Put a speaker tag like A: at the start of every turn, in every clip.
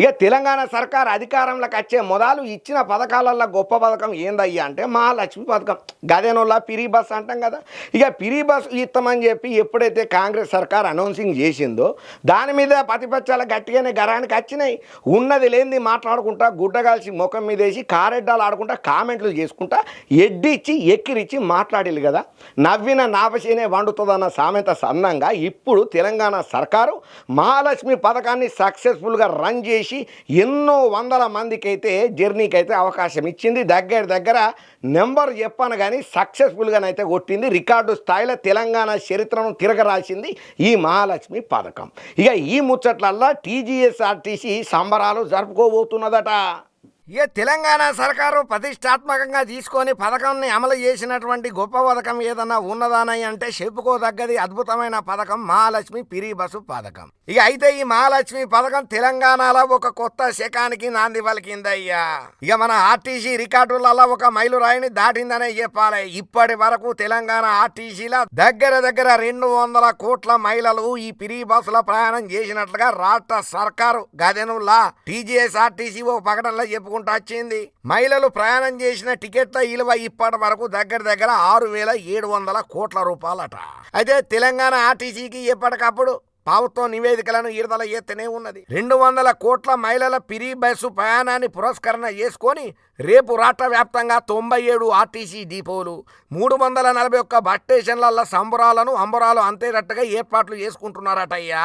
A: ఇక తెలంగాణ సర్కార్ అధికారంలోకి వచ్చే మొదలు ఇచ్చిన పథకాలల్లో గొప్ప పథకం ఏందయ్యా అంటే మహాలక్ష్మి పథకం. గదేనోళ్ళ పిరి బస్ అంటాం కదా. ఇక పిరి బస్ ఇస్తామని చెప్పి ఎప్పుడైతే కాంగ్రెస్ సర్కార్ అనౌన్సింగ్ చేసిందో దాని మీద ప్రతిపక్షాలు గట్టిగానే గరానికి వచ్చినాయి. ఉన్నది లేనిది మాట్లాడుకుంటా గుడ్డగాల్సి ముఖం మీద వేసి కారెడ్డాలు ఆడుకుంటా కామెంట్లు చేసుకుంటా ఎడ్డిచ్చి ఎక్కిరిచ్చి మాట్లాడిల్లు కదా. నవ్విన నాపసేనే వండుతుందన్న సామెత సన్నంగా ఇప్పుడు తెలంగాణ సర్కారు మహాలక్ష్మి పథకాన్ని సక్సెస్ఫుల్గా రన్ చేసి ఎన్నో వందల మందికి అయితే జర్నీకి అయితే అవకాశం ఇచ్చింది. దగ్గర దగ్గర నెంబర్ చెప్పాను కానీ సక్సెస్ఫుల్గానైతే కొట్టింది. రికార్డు స్థాయిలో తెలంగాణ చరిత్రను తిరగరాసింది ఈ మహాలక్ష్మి పథకం ఇక ఈ ముచ్చట్లల్లా టీజీఎస్ఆర్టీసీ సంబరాలు జరుపుకోబోతున్నదట. ఇక తెలంగాణ సర్కారు ప్రతిష్టాత్మకంగా తీసుకొని పథకాన్ని అమలు చేసినటువంటి గొప్ప పథకం ఏదన్నా ఉన్నదానని అంటే చెప్పుకోదగ్గది అద్భుతమైన పథకం మహాలక్ష్మి పిరి బస్సు పథకం. ఇక అయితే ఈ మహాలక్ష్మి పథకం తెలంగాణలో ఒక కొత్త శకానికి నాంది పలికిందయ్యా ఇక మన ఆర్టీసీ రికార్డులలో ఒక మైలురాయిని దాటిందనే చెప్పాలి. ఇప్పటి వరకు తెలంగాణ ఆర్టీసీల దగ్గర దగ్గర రెండు వందల కోట్ల మహిళలు ఈ పిరి బస్సుల ప్రయాణం చేసినట్లుగా రాష్ట్ర సర్కారు గదెనుల్లా టీజీఎస్ఆర్టీసీ ఓ ప్రకటనలో చెప్పుకుంటూ వచ్చింది. మహిళలు ప్రయాణం చేసిన టికెట్ల విలువ ఇప్పటి వరకు దగ్గర దగ్గర ఆరు వేల ఏడు వందల కోట్ల రూపాయలట. అయితే తెలంగాణ ఆర్టీసీకి ఎప్పటికప్పుడు ప్రభుత్వం నివేదికలను విడుదల ఎత్తనే ఉన్నది. రెండు వందల కోట్ల మహిళల పిరి బస్సు ప్రయాణాన్ని పురస్కరణ చేసుకొని రేపు రాష్ట్ర వ్యాప్తంగా తొంభై ఏడు ఆర్టీసీ డిపోలు మూడు వందల నలభై ఒక్క బస్ స్టేషన్ల సంబరాలను అంబరాలు అంతేటట్టుగా ఏర్పాట్లు చేసుకుంటున్నారటయ్యా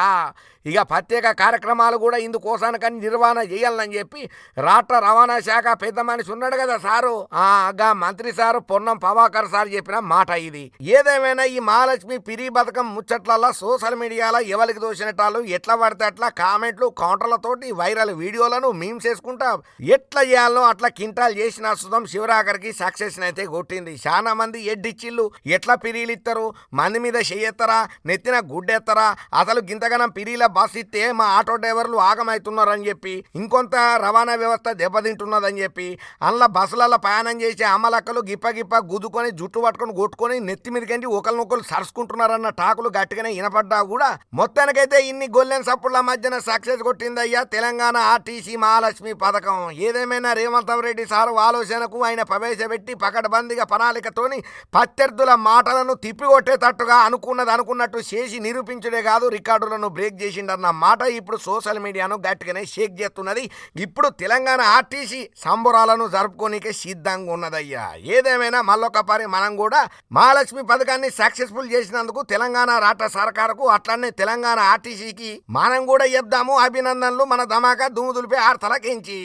A: ఇక ప్రత్యేక కార్యక్రమాలు కూడా ఇందుకోసానికని నిర్వహణ చేయాలని చెప్పి రాష్ట్ర రవాణా శాఖ పెద్ద మనిషి ఉన్నాడు కదా సారు. ఆ గా మంత్రి సారు పొన్నం ప్రభాకర్ సార్ చెప్పిన మాట ఇది. ఏదేమైనా ఈ మహాలక్ష్మి పిరి బతకం ముచ్చట్లల్లా సోషల్ మీడియాలో ఎవరికి దోసినట్టాలు ఎట్లా పడితే అట్లా కామెంట్లు కౌంటర్లతోటి వైరల్ వీడియోలను మీమ్స్ వేసుకుంటా ఎట్లా చేయాలో అట్లా కింటాలు చేసిన సుతం శివరాకర్కి సక్సెస్ అయితే కొట్టింది. చాలా మంది ఎడ్డిచ్చిళ్ళు ఎట్లా పిరీలు ఇస్తారు మంది మీద చెయ్యెత్తరా నెత్తిన గుడ్డెత్తరా అసలు గింతగనం పిరీల బస్ ఇస్తే మా ఆటో డ్రైవర్లు ఆగమవుతున్నారని చెప్పి ఇంకొంత రవాణా వ్యవస్థ దెబ్బతింటున్నదని చెప్పి అందులో బస్సులలో ప్రయాణం చేసే అమ్మలక్కలు గిప్ప గిప్ప గుద్దుకొని జుట్టు పట్టుకొని కొట్టుకొని నెత్తి మీదకండి ఒకరినొకరు సరుచుకుంటున్నారన్న టాకులు గట్టిగానే వినపడ్డా కూడా మొత్తం మొత్తానికైతే ఇన్ని గొల్లెన్ సప్పుల మధ్యన సక్సెస్ కొట్టిందయ్యా తెలంగాణ ఆర్టీసీ మహాలక్ష్మి పథకం. ఏదేమైనా రేవంత్ రెడ్డి సారు ఆలోచనకు ఆయన ప్రవేశపెట్టి పకడ్బందీగా ప్రణాళికతోని ప్రత్యర్థుల మాటలను తిప్పికొట్టేటట్టుగా అనుకున్నది అనుకున్నట్టు చేసి నిరూపించడే కాదు రికార్డులను బ్రేక్ చేసిండన్న మాట ఇప్పుడు సోషల్ మీడియాను గట్టిగానే షేక్ చేస్తున్నది. ఇప్పుడు తెలంగాణ ఆర్టీసీ సంబురాలను జరుపుకోనికే సిద్ధంగా ఉన్నదయ్యా. ఏదేమైనా మళ్ళొకసారి మనం కూడా మహాలక్ష్మి పథకాన్ని సక్సెస్ఫుల్ చేసినందుకు తెలంగాణ రాష్ట్ర సర్కారుకు అట్లనే తెలంగాణ తెలంగాణ ఆర్టీసీకి మనం కూడా చెప్దాము అభినందనలు. మన ధమాకా దుమ్ము దులిపే ఆర్తలకించి.